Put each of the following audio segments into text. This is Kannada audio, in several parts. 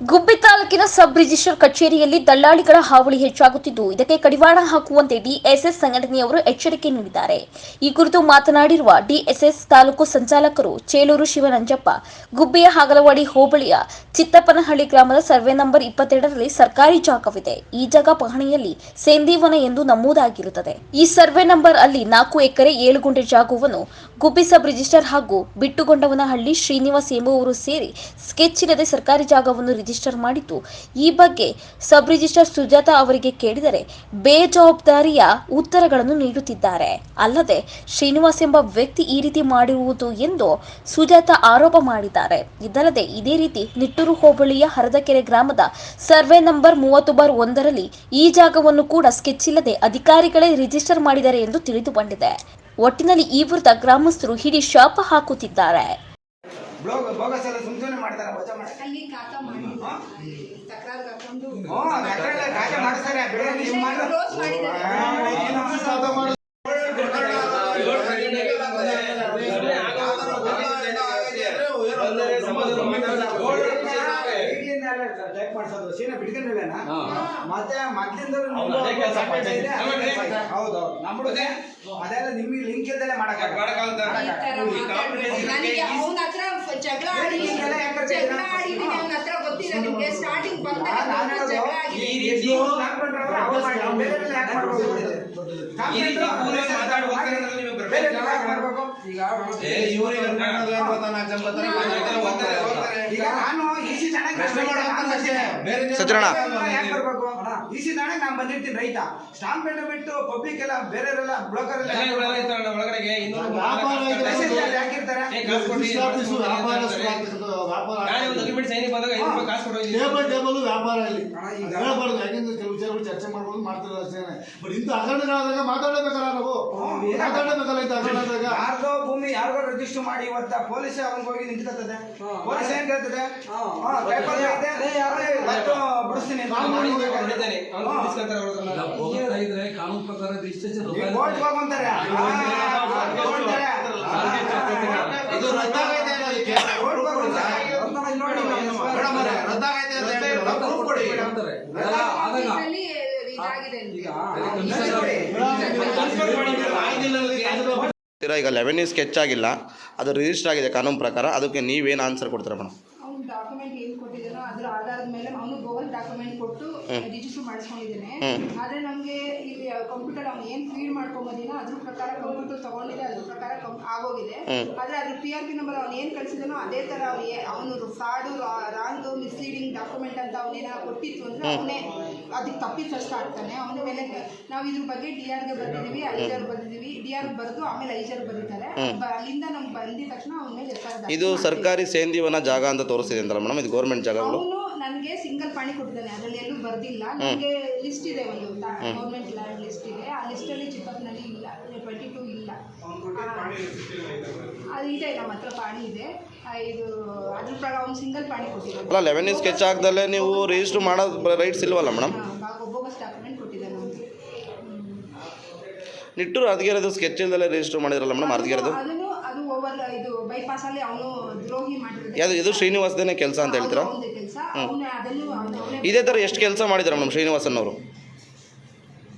ಗುಬ್ಬಿ ತಾಲೂಕಿನ ಸಬ್ ರಿಜಿಸ್ಟರ್ ಕಚೇರಿಯಲ್ಲಿ ದಲ್ಲಾಳಿಗಳ ಹಾವಳಿ ಹೆಚ್ಚಾಗುತ್ತಿದ್ದು, ಇದಕ್ಕೆ ಕಡಿವಾಣ ಹಾಕುವಂತೆ ಡಿಎಸ್ಎಸ್ ಸಂಘಟನೆಯವರು ಎಚ್ಚರಿಕೆ ನೀಡಿದ್ದಾರೆ. ಈ ಕುರಿತು ಮಾತನಾಡಿರುವ ಡಿಎಸ್ಎಸ್ ತಾಲೂಕು ಸಂಚಾಲಕರು ಚೇಲೂರು ಶಿವನಂಜಪ್ಪ, ಗುಬ್ಬಿಯ ಹಾಗಲವಾಡಿ ಹೋಬಳಿಯ ಚಿತ್ತಪ್ಪನಹಳ್ಳಿ ಗ್ರಾಮದ ಸರ್ವೆ ನಂಬರ್ ಇಪ್ಪತ್ತೆರಡರಲ್ಲಿ ಸರ್ಕಾರಿ ಜಾಗವಿದೆ. ಈ ಜಾಗ ಪಹಣಿಯಲ್ಲಿ ಸೇಂದಿವನ ಎಂದು ನಮೂದಾಗಿರುತ್ತದೆ. ಈ ಸರ್ವೆ ನಂಬರ್ ಅಲ್ಲಿ ನಾಲ್ಕು ಎಕರೆ ಏಳು ಗುಂಟೆ ಜಾಗವನ್ನು ಗುಬ್ಬಿ ಸಬ್ ರಿಜಿಸ್ಟರ್ ಹಾಗೂ ಬಿಟ್ಟುಗೊಂಡವನಹಳ್ಳಿ ಶ್ರೀನಿವಾಸ್ ಎಂಬುವರು ಸೇರಿ ಸ್ಕೆಚ್ ಇಲ್ಲದೆ ಸರ್ಕಾರಿ ಜಾಗವನ್ನು ರಿಜಿಸ್ಟರ್ ಮಾಡಿದ್ದು ಈ ಬಗ್ಗೆ ಸಬ್ ರಿಜಿಸ್ಟರ್ ಸುಜಾತಾ ಅವರಿಗೆ ಕೇಳಿದರೆ ಬೇಜವಾಬ್ದಾರಿಯ ಉತ್ತರಗಳನ್ನು ನೀಡುತ್ತಿದ್ದಾರೆ. ಅಲ್ಲದೆ ಶ್ರೀನಿವಾಸ್ ಎಂಬ ವ್ಯಕ್ತಿ ಈ ರೀತಿ ಮಾಡಿರುವುದು ಎಂದು ಸುಜಾತಾ ಆರೋಪ ಮಾಡಿದ್ದಾರೆ. ಇದಲ್ಲದೆ ಇದೇ ರೀತಿ ನಿಟ್ಟೂರು ಹೋಬಳಿಯ ಹರದಕೆರೆ ಗ್ರಾಮದ ಸರ್ವೆ ನಂಬರ್ ಮೂವತ್ತು ಬಾರ್ ಒಂದರಲ್ಲಿ ಈ ಜಾಗವನ್ನು ಕೂಡ ಸ್ಕೆಚ್ ಇಲ್ಲದೆ ಅಧಿಕಾರಿಗಳೇ ರಿಜಿಸ್ಟರ್ ಮಾಡಿದ್ದಾರೆ ಎಂದು ತಿಳಿದು ಬಂದಿದೆ ಒಟ್ಟಿನಲ್ಲಿ ಈ ವಿರುದ್ಧ ಗ್ರಾಮಸ್ಥರು ಹಿಡಿ ಶಾಪ ಹಾಕುತ್ತಿದ್ದಾರೆ. ಬ್ಲೋಗ್ ಬೋಗಸ್ ಎಲ್ಲ ಸುಮ್ ಸುಮ್ಮನೆ ಮಾಡ್ತಾರೆ ವಜಾ ಮಾಡಿ ಅಲ್ಲಿ ಕಾಕ ಮಾಡಿಲ್ಲ ತಕರಾರು ಹಾಕೊಂಡು ಹ್ಞೂ ಅದ್ರಲ್ಲೇ ಕಾಜ ಮಾಡಿಸ್ತಾರೆ ಬಿಡಿ ನೀವು ಮಾಡಿ ಕ್ಲೋಸ್ ಮಾಡಿದ್ದಾರೆ ಮತ್ತೆ ಮೊದ್ಲಿಂದ ಅವ್ನು ಅದೇ ಕೆಲಸ ಮಾಡ್ತಿದ್ದೆ. ಹೌದು ನಮ್ಗೆ ಅದೆಲ್ಲ ನಿಮ್ಗೆ ಲಿಂಕ್ ಇಲ್ದಲೆ ಈ. ನನಗೆ ಅವನ ಹತ್ರ ಜಗಳ ಯಾಕ್ ಆಡಿದ್ದೀನಿ ಅವನ ಹತ್ರ ಗೊತ್ತಿಲ್ಲ ನಿಮ್ಗೆ. ಸ್ಟಾರ್ಟಿಂಗ್ ಬಂದಾಗ ನಾನು ಜಗಳ ಆಗಿದೆ. ಈ ರೀತಿ ನೀವು ಕಾಂಪೌಂಡರ್ ಅವ್ರು ಅವ್ರು ಮಾಡಿ, ಬೇರೆಯವ್ರೆಲ್ಲ ಯಾಕ್ ಮಾಡ್ಬೇಕು? ನಾನು ಈಸಿ ಬರ್ಬೇಕು? ನಾನು ಬಂದಿರ್ತೀನಿ ರೈತ. ಸ್ಟಾಂಪ್ ಪೇಂಟ್ ಬಿಟ್ಟು ಪಬ್ಲಿಕ್ ಎಲ್ಲ ಬೇರೆ ಬ್ರೋಕರ್ ಎಲ್ಲ ಒಳಗಡೆ ಇನ್ನೊಂದು ಒಳಗಡೆಗೆ ಇನ್ನೂರು ವ್ಯಾಪಾರ ಟೇಬಲ್ ಟೇಬಲ್ ವ್ಯಾಪಾರ ಅಲ್ಲಿ. ಹೇಳ್ಬಾರ್ದು ಯಾಕೆಂದ್ರೆ ಕೆಲವು ವಿಚಾರಗಳು ಚರ್ಚೆ ಮಾಡ್ಬೋದು ಮಾಡ್ತಾರೆ ಅಷ್ಟೇನೆ ಬಟ್ ಇಂಥ ಹಗರಣಗಳಾದಾಗ ಮಾತಾಡಬೇಕಲ್ಲ ನಾವು? ಮಾತಾಡಬೇಕಲ್ಲ ಇಂಥ ಹಗರಣದಾಗ ಯಾರ್ದೋ ಭೂಮಿ ಯಾರಿಗೋ ರಿಜಿಸ್ಟರ್ ಮಾಡಿ ಇವತ್ತ ಪೊಲೀಸ್ ಅವನಿಗೆ ಹೋಗಿ ನಿಂತ್ಕೊತದೆ ಪೊಲೀಸ್ ಏನ್ ಕೇಳ್ತದೆ? ಬಿಡಿಸ್ತೀನಿ ಕಾನೂನು ಪ್ರಕಾರ ರಿಜಿಸ್ಟ್ರೇಷನ್ ಈ ಕೋರ್ಟ್ ಹೋಗಂತಾರೆ ಇದು ರದ್ದಾಗೈತೆ. ಅನ್ನೋ ಈ ಕೇಸ್. ಮೇಡಮ್ ಅವರೇ, ರದ್ದಾಗೈತೆ ಅಂತ ಹೇಳಿ ಕೊಡಿ. ಈಗ ಲೆವೆನ್ಯೂ ಈಗ ಲೆವೆನ್ ಸ್ಕೆಚ್ ಆಗಿಲ್ಲ ಅದು ರಿಜಿಸ್ಟರ್ ಆಗಿದೆ ಕಾನೂನು ಪ್ರಕಾರ ಅದಕ್ಕೆ ನೀವೇನು ಆನ್ಸರ್ ಕೊಡ್ತೀರಾ ಮೇಡಮ್ ಡಾಕ್ಯುಮೆಂಟ್ ಏನು ಅದರ ಆಧಾರದ ಮೇಲೆ ಅವನು ಡಾಕ್ಯುಮೆಂಟ್ ಕೊಟ್ಟು ರಿಜಿಸ್ಟರ್ ಮಾಡಿಸ್ಕೊಂಡಿದ್ದೇನೆ. ಆದ್ರೆ ನಮ್ಗೆ ಇಲ್ಲಿ ಕಂಪ್ಯೂಟರ್ ಅವ್ನು ಏನ್ ಫೀಡ್ ಮಾಡ್ಕೊಂಬಂದಿನೋ ಅದ್ರ ಪ್ರಕಾರ ಕಂಪ್ಯೂಟರ್ ತಗೊಂಡಿದೆ ಅದ್ರ ಪ್ರಕಾರ ಆಗೋಗಿದೆ. ಆದ್ರೆ ಅದ್ರ ಪಿ ಆರ್ ಪಿ ನಂಬರ್ ಅವ್ನು ಏನ್ ಕಳಿಸಿದನೋ ಅದೇ ತರ ಅವ್ನು ಅವನು ಫ್ರಾಡು ರಾಂಗ್ ಮಿಸ್ಲೀಡಿಂಗ್ ಡಾಕ್ಯುಮೆಂಟ್ ಅಂತ ಅವನೇನ ಕೊಟ್ಟಿತ್ತು ಅಂದ್ರೆ ಅವನೇ ಅದಕ್ಕೆ ತಪ್ಪಿಸಷ್ಟ ಆಗ್ತಾನೆ. ಅವನ ಮೇಲೆ ನಾವು ಇದ್ರ ಬಗ್ಗೆ ಡಿ ಆರ್ಗೆ ಬರ್ದಿದೀವಿ ಐಜರ್ ಬರ್ದಿದೀವಿ ಡಿ ಆರ್ ಬರೆದು ಆಮೇಲೆ ಐಜರ್ ಬರೀತಾರೆ. ಅಲ್ಲಿಂದ ನಮ್ಗೆ ಬಂದಿದ ತಕ್ಷಣ ಅವನ ಮೇಲೆ ಇದು ಸರ್ಕಾರಿ ಸೇಂದಿವನ ಜಾಗ ಅಂತ ತೋರಿಸಿದೆ ಅಂತಲ್ಲ ಮೇಡಮ್ ಇದು ಗೌರ್ಮೆಂಟ್ ಜಾಗಗಳು? ನನಗೆ ಸಿಂಗಲ್ ಪಾಣಿ ಕೊಟ್ಟಿದ್ದಾನೆ. ಅದರಲ್ಲಿ ಎಲ್ಲೂ ಬರ್ದಿಲ್ಲ. ನನಗೆ ಲಿಸ್ಟ್ ಇದೆ ಒಂದು. ಗೌರ್ಮೆಂಟ್ ಲ್ಯಾಂಡ್ ಲಿಸ್ಟ್ ಇದೆ. ಆ ಲಿಸ್ಟಲ್ಲಿ ಚಿಕ್ಕಪ್ಪನಲ್ಲಿ ಇಲ್ಲ. ಟ್ವೆಂಟಿ ಟೂ ಇಲ್ಲ. ಅದು ಇದೆ ನಮ್ಮ ಹತ್ರ ಪಾಣಿ ಇದೆ. ಇದು ಅದ್ರ ಪ್ರಕಾರ ಅವ್ನು ಸಿಂಗಲ್ ಪಾಣಿ ಅಲ್ಲ ಲೆವೆನ್ ಸ್ಕೆಚ್ ಆಗದಲ್ಲೇ ನೀವು ರಿಜಿಸ್ಟರ್ ಮಾಡೋದು ರೈಟ್ಸ್ ಇಲ್ವಲ್ಲ ಮೇಡಮ್ ಬೋಗಸ್ ಡಾಕ್ಯುಮೆಂಟ್ ಕೊಟ್ಟಿದ್ದಾನೆ ನಿಟ್ಟೂರು ಅರ್ಧಗೆರೆದು ಸ್ಕೆಚ್ ಇಂದಲೇ ರಿಜಿಸ್ಟರ್ ಮಾಡಿದ್ರಲ್ಲ ಮೇಡಮ್ ಅರ್ಧಗೆರೆದು ಇದು ಬೈಪಾಸ್ ಅಲ್ಲಿ ಅವನು ದ್ರೋಹಿ ಮಾಡಿರೋದು ಯಾವುದು ಇದು ಶ್ರೀನಿವಾಸದೇನೆ ಕೆಲಸ ಅಂತ ಹೇಳ್ತೀರಾ? ಕೆಲಸ. ಅವನು ಅದನ್ನು ಅವನೇ ಇದೇ ಥರ ಎಷ್ಟು ಕೆಲಸ ಮಾಡಿದ್ದಾರೆ ಮೇಡಮ್ ಶ್ರೀನಿವಾಸನ್ ಅವರು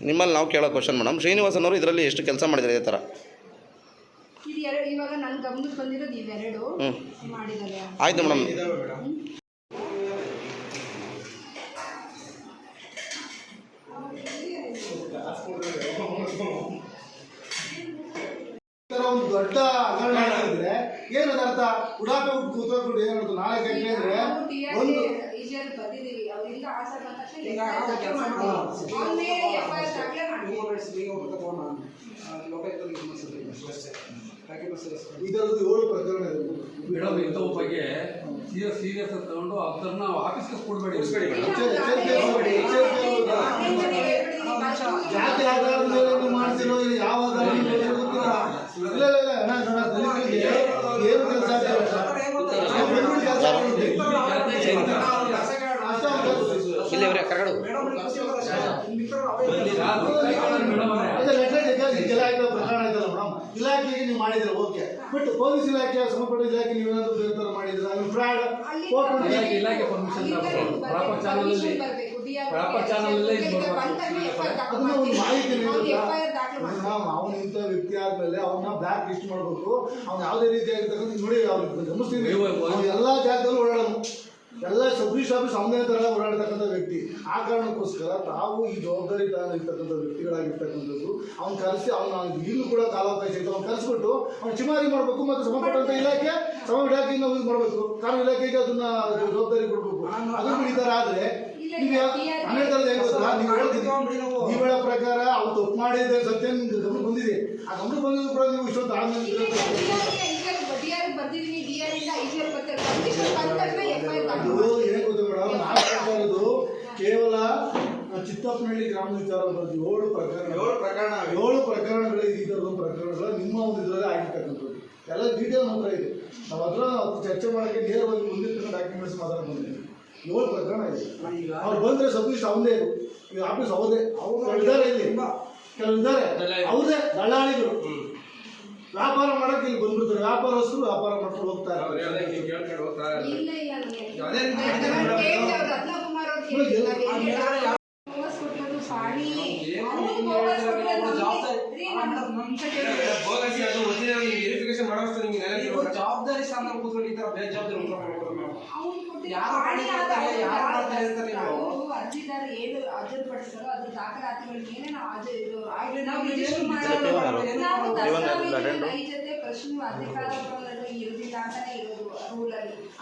ನಿಮ್ಮಲ್ಲಿ ನಾವು ಕೇಳೋ ಕ್ವಶನ್ ಮೇಡಮ್ ಶ್ರೀನಿವಾಸನ್ ಅವರು ಇದರಲ್ಲಿ ಎಷ್ಟು ಕೆಲಸ ಮಾಡಿದ್ದಾರೆ ಇದೇ ಥರ ಇದು ಎರಡು ಇವಾಗ ನನ್ನ ಗಮನಕ್ಕೆ ಬಂದಿರೋದು ಇವೆರಡು ಹ್ಞೂ ಮಾಡಿದ್ದಾರೆ ಆಯಿತು ಮೇಡಮ್. ದೊಡ್ಡ ಹಗರಣ ಆಗಿದ್ರೆ ಏನದ ಅರ್ಥ? ಉಡಾಪೆ ಉಟ್ಟು ಕೂತ್ಕೊಂಡು ಏನದು ನಾಳೆ ಗಂಟೆ ಅಂದ್ರೆ ಒಂದು ಇದರದ್ದು ಏಳು ಪ್ರಕರಣ ಮೇಡಮ್ ಇಂಥವ್ ಬಗ್ಗೆ ಸೀರಿಯಸ್ ಸೀರಿಯಸ್ ಅಂತ ತಗೊಂಡು ಅವ್ರನ್ನ ಆಫೀಸ್ಗೆ ಕೊಡ್ಬೇಡಿ ಜಾತಿ ಆಧಾರದ ಮೇಲೆ ನೀವು ಯಾವ ಇಲ್ಲ ಇಲ್ಲ ಇಲ್ಲ ನನ್ನ ದಲಿತರಿಗೆ ಏನು ಕೆಲಸ ಲೆಟರ್ ಜಲ ಆಯ್ತು ಪ್ರಕರಣ ಇಲಾಖೆಗೆ ನೀವು ಮಾಡಿದ್ರೆ ಓಕೆ ಬಟ್ ಇಲಾಖೆ ಸಂಬಂಧಪಟ್ಟ ಇಲಾಖೆ ನೀವು ಏನಾದ್ರು ಬೇರೆ ಅದು ಫ್ರಾಡ್ ಇಲಾಖೆ ಇಲಾಖೆ ಪರ್ಮಿಷನ್. ಪ್ರಾಪರ್ ಚಾನಲ್ ಅವನು ಇಂಥ ವ್ಯಕ್ತಿ ಆದ್ಮೇಲೆ ಅವನ್ನ ಬ್ಲಾಕ್ ಲಿಸ್ಟ್ ಮಾಡ್ಬೇಕು ಅವ್ನು ಯಾವುದೇ ರೀತಿಯಾಗಿರ್ತಕ್ಕಂಥ ನೋಡಿ ಗಮನಿಸ್ತೀನಿ ನೀವು- ಎಲ್ಲಾ ಜಾಗದಲ್ಲೂ ಓಡಾಡೋನು ಎಲ್ಲ ಸಬ್ರಿಷ್ ಆಫೀಸ್ ಅವನೇ ತರ ಓಡಾಡ್ತಕ್ಕಂಥ ವ್ಯಕ್ತಿ. ಆ ಕಾರಣಕ್ಕೋಸ್ಕರ ತಾವು ಈ ಜವಾಬ್ದಾರಿ ತಾನು ಇರ್ತಕ್ಕಂಥ ವ್ಯಕ್ತಿಗಳಾಗಿರ್ತಕ್ಕಂಥದ್ದು ಅವ್ನು ಕರೆಸಿ ಅವ್ನ ಇಲ್ಲೂ ಕೂಡ ಕಾಲಾವಕಾಶ ಇತ್ತು ಅವ್ನು ಕರೆಸ್ಬಿಟ್ಟು ಅವ್ನು ಚಿಮಾರಿ ಮಾಡಬೇಕು ಮತ್ತು ಸಂಬಂಧಪಟ್ಟಂತ ಇಲಾಖೆ ಸಮ ಇಲಾಖೆಯಿಂದ ಇದು ಮಾಡಬೇಕು. ಕಾನೂನು ಇಲಾಖೆಗೆ ಅದನ್ನ ಜವಾಬ್ದಾರಿ ಕೊಡಬೇಕು. ಅದನ್ನು ಬಿಡಿದಾರೆ ಆದ್ರೆ ನೀವು ನಾನು ಹೇಳ್ತಾರೆ ಹೆಂಗ್ ಗೊತ್ತಾ? ನೀವು ಹೇಳ್ತೀನಿ ನೀವು ಹೇಳೋ ಪ್ರಕಾರ ಅವ್ರು ತಪ್ಪು ಮಾಡಿದ್ರೆ ಸತ್ಯ ನಿಮ್ಗೆ ಗಮನ ಬಂದಿದೆ. ಆ ಗಮನ ಬಂದಿದ್ದು ಕೂಡ ನೀವು ಆದ್ಮೇಲೆ ಈಗ ಏನ್ ಗೊತ್ತಾ ಮೇಡಮ್ ನಾಲ್ಕು ಹೇಳ್ತಾ ಇರೋದು ಕೇವಲ ಚಿತ್ತಪ್ಪನಹಳ್ಳಿ ಗ್ರಾಮ ವಿಚಾರ ಬರ್ತೀವಿ ಏಳು ಪ್ರಕರಣ ಏಳು ಪ್ರಕರಣ. ಏಳು ಪ್ರಕರಣಗಳು ಈ ಥರದ ಪ್ರಕರಣಗಳು ನಿಮ್ಮ ಒಂದು ಇದರಲ್ಲಿ ಆಗಿರ್ತಕ್ಕಂಥದ್ದು. ಎಲ್ಲ ಡೀಟೇಲ್ ಹೋಗ್ತಾ ಇದೆ. ನಾವು ಅದರ ಅದು ಚರ್ಚೆ ಮಾಡೋಕ್ಕೆ ನೇರವಾಗಿ ಮುಂದಿನ ಡಾಕ್ಯುಮೆಂಟ್ಸ್ ಮಾತಾಡ್ಕೊಂಡು ಬಂದಿದ್ದೀವಿ ಏಳು ಪ್ರಕರಣ ಇದೆ. ಅವ್ರು ಬಂದ್ರೆ ಸಬ್ಮಿಷ್ ಅವನೇ ಇದು. ಆಫೀಸ್ ಅವದೇ ಅವ್ರು ಇದ್ದಾರೆ ಇಲ್ಲಿ. ಕೆಲವು ಇದ್ದಾರೆ ಅವರೇ ದಳ್ಳಾಳಿಗಳು ವ್ಯಾಪಾರ ಮಾಡಕ್ ಇಲ್ಲಿ ಬಂದ್ಬಿಡ್ತಾರೆ. ವ್ಯಾಪಾರಸ್ಥರು ವ್ಯಾಪಾರ ಮಾಡ್ಕೊಂಡು ಹೋಗ್ತಾರೆ. ಅದೇ ರೀತಿ ವೆರಿಫಿಕೇಶನ್ ಮಾಡೋಷ್ಟು ನಿಮ್ಗೆ ಜವಾಬ್ದಾರಿ ಸ್ಥಾನ ಕೂತ್ಕೊಂಡು ಈ ತರ ಬೇಜವಾಬ್ದಾರಿ ಉತ್ತರ ಕೊಡ್ಬೋದು ನಾವು. ಅವ್ನು ಯಾರು ಸಾಡಿ ಆದ ಯಾರು ಅವ್ರು ಮಾಡ್ತಾರೆ ನೀವು? ಅರ್ಜಿದಾರ ಏನು ಹಾಜರುಪಡಿಸ್ತಾರೋ ಅದ್ರ ದಾಖಲಾತಿಗಳಿಗೆ ಏನೇ ನಾವು ಇದು ನಾವು ರಿಜಿಸ್ಟರ್ ಮಾಡೋದು ನಾವು ಪ್ರಶ್ನೆ ಅಧಿಕಾರದಲ್ಲಿ ಇರೋದಿಲ್ಲ ಅಂತಾನೆ ಇರೋದು. ರೂಲ್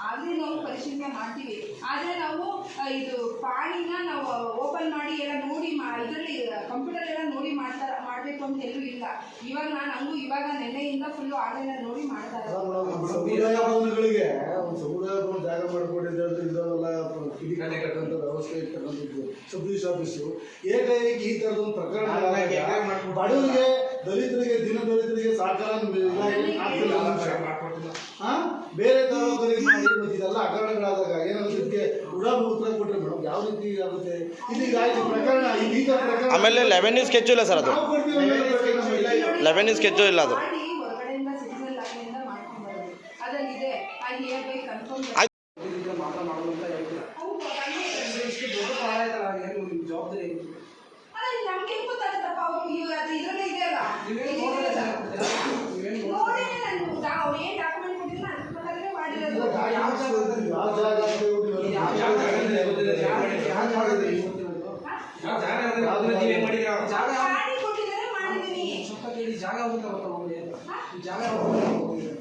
ಆಗಲೇ ನಾವು ಪರಿಶೀಲನೆ ಮಾಡ್ತೀವಿ. ಆದರೆ ನಾವು ಇದು ಪಾಣಿನ ನಾವು ಓಪನ್ ಮಾಡಿ ಎಲ್ಲ ನೋಡಿ ಇದರಲ್ಲಿ ಕಂಪ್ಯೂಟರ್ ಎಲ್ಲ ನೋಡಿ ಮಾಡ್ತಾರ ಮಾಡಬೇಕು ಅಂತ ಎಲ್ಲೂ ಇಲ್ಲ. ಇವಾಗ ನಾನು ಹಂಗೂ ಇವಾಗ ನೆನ್ನೆಯಿಂದ ಫುಲ್ಲು ಆನ್ಲೈನ್ ನೋಡಿ ಮಾಡ್ತಾರೆ ಅಲ್ಲ ಸಮುದಾಯ ಭವನಗಳಿಗೆ ಒಂದು ಸಮುದಾಯ ಭವನ ಜಾಗ ಮಾಡಿಕೊಂಡಿದ್ದು ಇದಾವೆಲ್ಲ ಕಿಡಿಕಾನೆ ಕಟ್ಟಂತ ವ್ಯವಸ್ಥೆ ಇರ್ತಕ್ಕಂಥದ್ದು. ಸಬ್ ಡಿವಿಷನ್ ಆಫೀಸು ಏಕಾಏಕಿ ಈ ಥರದ ಒಂದು ಪ್ರಕರಣ ಬಡವರಿಗೆ ದಲಿತರಿಗೆ ದಿನ ದಲಿತರಿಗೆ ಸಹಕಾರ ಬೇರೆ ಮಾಡಿ ಇದೆಲ್ಲ ಹಗರಣಗಳಾದಾಗ ಇದಕ್ಕೆ ಉಡಾಬು ಉತ್ತರ ಮೇಡಮ್ ಯಾವ ರೀತಿ ಆಗುತ್ತೆ? ಇದೀಗ ಪ್ರಕರಣ ಆಮೇಲೆ ಲೆವೆನ್ ಸ್ಕೆಚ್ ಇಲ್ಲ ಸರ್ ಅದು. ಲೆವೆನ್ ಇಸ್ ಕೆಚ್ಚು ಇಲ್ಲ ಅದು ಮಾಡಿ ಹೊರಗಡೆಯಿಂದ ಸಿಟಿಸನ್ ಲಾಗಿನಿಂದ ಮಾಡ್ಕೊಂಡು ಬರೋದು ಅದಲ್ಲಿದೆ ಐ ಹಿಯರ್ ಬೈ ಕನ್ಫರ್ಮ್ ಇದನ್ನ ಮಾತ್ರ ಮಾಡೋದು ಅಂತ ಹೇಳ್ತೀರಾ ಇದು ಇಷ್ಟು ದೊಡ್ಡ ಪಾರ ಆಯ್ತಲ್ಲ ಏನು ನಿಮ್ ಜವಾಬ್ದಾರಿ ಏನು? ನಮ್ಗೆ ಗೊತ್ತಾಗುತ್ತಪ್ಪ ಅವ್ರು ಇವಾಗ ಅದು ಇದ್ರಲ್ಲೇ ಇದೆಯಲ್ಲ ನೀವೇನು ನೋಡೋದಿಲ್ಲ ನೀವೇನು ನೋಡಿ ನಾನು ದಾ- ಅವ್ರು ಏನ್ ಡಾಕ್ಯುಮೆಂಟ್ ಕೊಟ್ಟಿದ್ರು ಅದ್ರ ಪ್ರಕಾರನೇ ಮಾಡಿರೋದು ಇಲ್ಲ, ಯಾವ ಜಾಗ ಯಾವ ಜಾಗ ಅಂತ ಹೇಳಿ ಯಾವ ಯಾವ ಜಾಗ ಜಾಗ ಇದೆ? ಯಾವ ಯಾವ ಜಾಗ ಇದೆ? ಯಾವ ಜಾಗ ಅಂದ್ರೆ ಅದನ್ನ ನೀವೇ ಮಾಡಿದಿರ ಜಾಗ ಯಾವ- ಮಾಡಿ ಕೊಟ್ಟಿದ್ದಾರೆ ಕೇಳಿ ಜಾಗ ಈ ಜಾಗ ಅಂತ ಗೊತ್ತಿಲ್ಲ.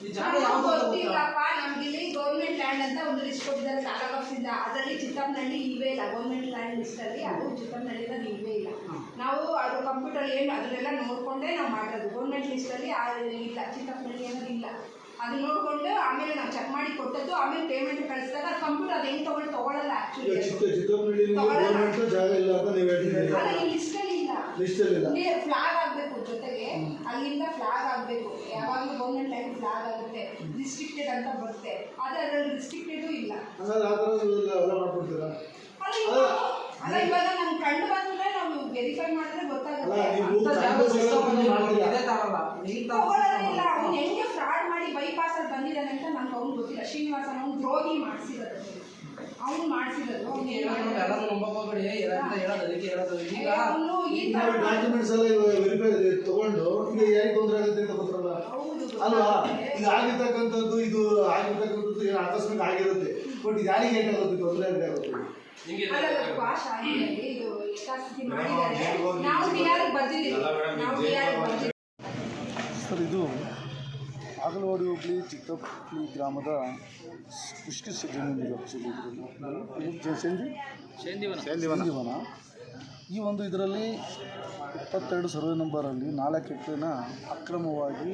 ಈ ಜಾಗ? ಗೊತ್ತಿಲ್ಲಪ್ಪ ನಮ್ಗೆ ಇಲ್ಲಿ ಗೌರ್ಮೆಂಟ್ ಲ್ಯಾಂಡ್ ಅಂತ ಒಂದು ಲಿಸ್ಟ್ ಕೊಟ್ಟಿದ್ದಾರೆ ಕಾಲವಾಸದಿಂದ ಅದರಲ್ಲಿ ಚಿಕ್ಕಪ್ಪನಹಳ್ಳಿ ಇವೇ ಇಲ್ಲ ಗೌರ್ಮೆಂಟ್ ಲ್ಯಾಂಡ್ ಲಿಸ್ಟಲ್ಲಿ ಅದು ಚಿಕ್ಕಪ್ಪನಹಳ್ಳಿ ಇವೇ ಇಲ್ಲ. ನಾವು ಅದು ಕಂಪ್ಯೂಟರ್ ಏನು ಅದನ್ನೆಲ್ಲ ನೋಡ್ಕೊಂಡೇ ನಾವು ಮಾಡೋದು ಗೌರ್ಮೆಂಟ್ ಲಿಸ್ಟಲ್ಲಿ ಆ ಇಲ್ಲ ಚಿಕ್ಕಪ್ಪನಹಳ್ಳಿ ಅನ್ನೋದು ಇಲ್ಲ. ಅದನ್ನ ನೋಡ್ಕೊಂಡು ಆಮೇಲೆ ನಾವು ಚೆಕ್ ಮಾಡಿ ಕೊಟ್ಟದ್ದು ಆಮೇಲೆ ಪೇಮೆಂಟ್ ಕಳಿಸಿದಾಗ ಅದು ಕಂಪ್ಯೂಟರ್ ಅದೇನು ತಗೊಂಡು ತಗೊಳ್ಳಲ್ಲ ಆಕ್ಚುಲಿ ಇಲ್ಲ ಅಲ್ಲ ಈ ಫ್ಲಾಗ್ ಆಗಬೇಕು ಜೊತೆಗೆ. ಅಲ್ಲಿಂದ ಫ್ಲಾಗ್ ಆಗಬೇಕು. ಯಾವಾಗಲೂ ಗೌರ್ಮೆಂಟ್ ಲೈನ್ ಫ್ಲಾಗ್ ಆಗುತ್ತೆ. ರಿಸ್ಟ್ರಿಕ್ಟೆಡ್ ಅಂತ ಬರುತ್ತೆ. ಆದರೆ ಅದ್ರಲ್ಲಿ ರಿಸ್ಟ್ರಿಕ್ಟೆಡ್ ಇಲ್ಲ. ಅಲ್ಲ ಇವಾಗ ನನ್ ಕಂಡು ನಾವು ವೆರಿಫೈ ಮಾಡಿದ್ರೆ ಗೊತ್ತಾಗುತ್ತೆ. ಅಂತ ಜಾಗ ಸಿಸ್ಟಮ್ ಇದೇ ತರಲ್ಲ ನೀನ್ ತಗೊಳ್ಳೋದಿಲ್ಲ ಅವ್ನು ಹೆಂಗೆ ಫ್ರಾಡ್ ಮಾಡಿ ಬೈಪಾಸ್ ಅಲ್ಲಿ ಬಂದಿದ್ದಾನೆ ಅಂತ ನಂಗೆ ಅವ್ನು ಗೊತ್ತಿಲ್ಲ. ಶ್ರೀನಿವಾಸ ಅವ್ನು ದ್ರೋಹಿ ಮಾಡಿಸಿರೋದು. ಅವ್ನು ಮಾಡಿಸಿರೋದು. ಅವ್ನು ಎಲ್ಲರೂ ಹೇಳೋದು. ಅದಕ್ಕೆ ಹೇಳೋದು. ಈಗ ಅವನು ಈ ತರ ಡಾಕ್ಯುಮೆಂಟ್ಸ್ ಎಲ್ಲ ವೆರಿಫೈ ತಗೊಂಡು ಈಗ ಯಾರಿಗೆ ತೊಂದರೆ ಆಗುತ್ತೆ ಅಂತ ಅಲ್ವಾ. ಇದು ಆಗಿರ್ತಕ್ಕಂಥದ್ದು ಇದು ಆಗಿರ್ತಕ್ಕಂಥದ್ದು ಏನು ಆಕಸ್ಮಿಕ ಆಗಿರುತ್ತೆ. ಬಟ್ ಇದು ಯಾರಿಗೆ ಏನಾಗುತ್ತೆ ತೊಂದರೆ ಆಗುತ್ತೆ. ಇದು ಮಾಡಿದ್ದಾರೆ. ನಾವು ನಾವು ಸರ್ ಇದು ಆಗಲವಾಡಿ ಹೋಗ್ಲಿ ಚಿಕ್ಕಪ್ಪಳಿ ಗ್ರಾಮದ ಸೇಂದಿ? ಸೇಂದಿವನ. ಈ ಒಂದು ಇದರಲ್ಲಿ ಇಪ್ಪತ್ತೆರಡು ಸರ್ವೆ ನಂಬರಲ್ಲಿ ನಾಲ್ಕು ಎಕರೆನ ಅಕ್ರಮವಾಗಿ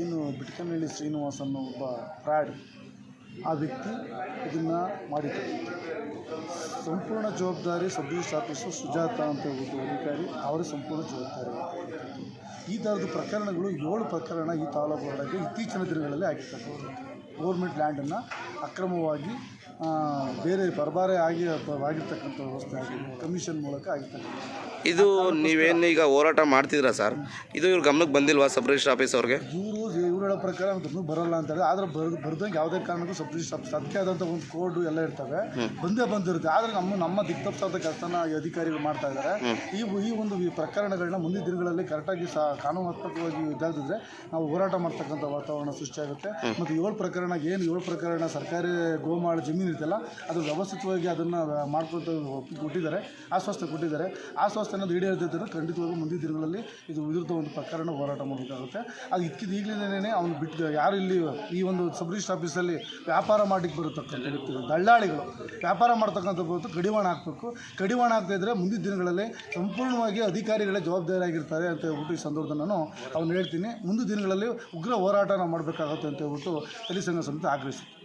ಏನು ಬಿಟ್ಕನಹಳ್ಳಿ ಶ್ರೀನಿವಾಸ್ ಅನ್ನೋ ಒಬ್ಬ ಫ್ರಾಡ್ ಆ ವ್ಯಕ್ತಿ ಇದನ್ನು ಮಾಡಿದ್ದಾರೆ ಸಂಪೂರ್ಣ ಜವಾಬ್ದಾರಿ ಸಬ್ ರಿಜಿಸ್ಟರ್ ಆಫೀಸು ಸುಜಾತ ಅಂತ ಹೇಳ್ಬಿಟ್ಟು ಅಧಿಕಾರಿ ಅವರ ಸಂಪೂರ್ಣ ಜವಾಬ್ದಾರಿ. ಈ ಥರದ ಪ್ರಕರಣಗಳು ಏಳು ಪ್ರಕರಣ ಈ ತಾಲೂಕು ಒಳಗೆ ಇತ್ತೀಚಿನ ದಿನಗಳಲ್ಲಿ ಆಗಿರ್ತಕ್ಕಂಥದ್ದು ಗೌರ್ಮೆಂಟ್ ಲ್ಯಾಂಡನ್ನು ಅಕ್ರಮವಾಗಿ ಬೇರೆ ಪರಬಾರೆ ಆಗಿ ಆಗಿರ್ತಕ್ಕಂಥ ವ್ಯವಸ್ಥೆ ಆಗಿದೆ. ಕಮಿಷನ್ ಮೂಲಕ ಆಗಿರ್ತಕ್ಕಂಥ ಇದು ನೀವೇನು ಈಗ ಹೋರಾಟ ಮಾಡ್ತಿದ್ರಾ ಸರ್? ಇದು ಇವ್ರ ಗಮನಕ್ಕೆ ಬಂದಿಲ್ವಾ ಸಬ್ ರಿಜಿಸ್ಟರ್ ಆಫೀಸ್ ಅವ್ರಿಗೆ? ಇವರು ಹೇಳೋ ಪ್ರಕಾರ ಗಮನಕ್ಕೆ ಬರಲ್ಲ ಅಂತ ಹೇಳಿ ಆದ್ರೆ ಬರ್ ಬರ್ದಂಗೆ ಯಾವುದೇ ಕಾರಣಕ್ಕೂ ಸಬ್ ಸತ್ಯ ಆದಂಥ ಒಂದು ಕೋಡ್ ಎಲ್ಲ ಇರ್ತವೆ. ಬಂದೇ ಬಂದಿರುತ್ತೆ. ಆದರೆ ನಮ್ಮ ನಮ್ಮ ದಿಗ್ತಪ್ಸಾದ ಕೆಲಸನ ಈ ಅಧಿಕಾರಿಗಳು ಮಾಡ್ತಾ ಇದ್ದಾರೆ ಈ ಈ ಒಂದು ಪ್ರಕರಣಗಳನ್ನ ಮುಂದಿನ ದಿನಗಳಲ್ಲಿ ಕರೆಕ್ಟಾಗಿ ಸಹ ಕಾನೂನಾತ್ಮಕವಾಗಿ ಇದಾಗಿದ್ರೆ ನಾವು ಹೋರಾಟ ಮಾಡ್ತಕ್ಕಂತ ವಾತಾವರಣ ಸೃಷ್ಟಿಯಾಗುತ್ತೆ ಮತ್ತು ಏಳು ಪ್ರಕರಣ ಏನು ಏಳು ಪ್ರಕರಣ ಸರ್ಕಾರಿ ಗೋಮಾಳ ಜಮೀನು ಇರುತ್ತಲ್ಲ ಅದು ವ್ಯವಸ್ಥಿತವಾಗಿ ಅದನ್ನ ಮಾಡ್ಕೊತ ಕೊಟ್ಟಿದ್ದಾರೆ ಆಶ್ವಾಸನೆ ಕೊಟ್ಟಿದ್ದಾರೆ. ಆಶ್ವಾಸನೆ ಈಡೇರಿದ್ರೆ ಖಂಡಿತವಾಗೂ ಮುಂದಿನ ದಿನಗಳಲ್ಲಿ ಇದು ವಿರುದ್ಧ ಒಂದು ಪ್ರಕರಣ ಹೋರಾಟ ಮಾಡಬೇಕಾಗುತ್ತೆ. ಅದು ಇಕ್ಕಿದ ಈಗಲೇ ಅವನು ಬಿಟ್ಟು ಯಾರು ಇಲ್ಲಿ ಈ ಒಂದು ಸಬ್ ಆಫೀಸಲ್ಲಿ ವ್ಯಾಪಾರ ಮಾಡಲಿಕ್ಕೆ ಬರತಕ್ಕಂಥ ವ್ಯಕ್ತಿಗಳು, ದಳ್ಳಾಳಿಗಳು. ವ್ಯಾಪಾರ ಮಾಡ್ತಕ್ಕಂಥ ಕಡಿವಾಣ ಹಾಕಬೇಕು. ಕಡಿವಾಣ ಹಾಕ್ತಾಯಿದ್ರೆ ಮುಂದಿನ ದಿನಗಳಲ್ಲಿ ಸಂಪೂರ್ಣವಾಗಿ ಅಧಿಕಾರಿಗಳೇ ಜವಾಬ್ದಾರಿಯಾಗಿರ್ತಾರೆ ಅಂತ ಹೇಳ್ಬಿಟ್ಟು ಈ ಸಂದರ್ಭದಲ್ಲಿ ನಾನು ಅವ್ನು ಹೇಳ್ತೀನಿ. ಮುಂದಿನ ದಿನಗಳಲ್ಲಿ ಉಗ್ರ ಹೋರಾಟ ಮಾಡಬೇಕಾಗುತ್ತೆ ಅಂತ ಹೇಳ್ಬಿಟ್ಟು ತಲಿ ಸಂಘ ಸಮಿತಿ ಆಗ್ರಹಿಸ್ತೀನಿ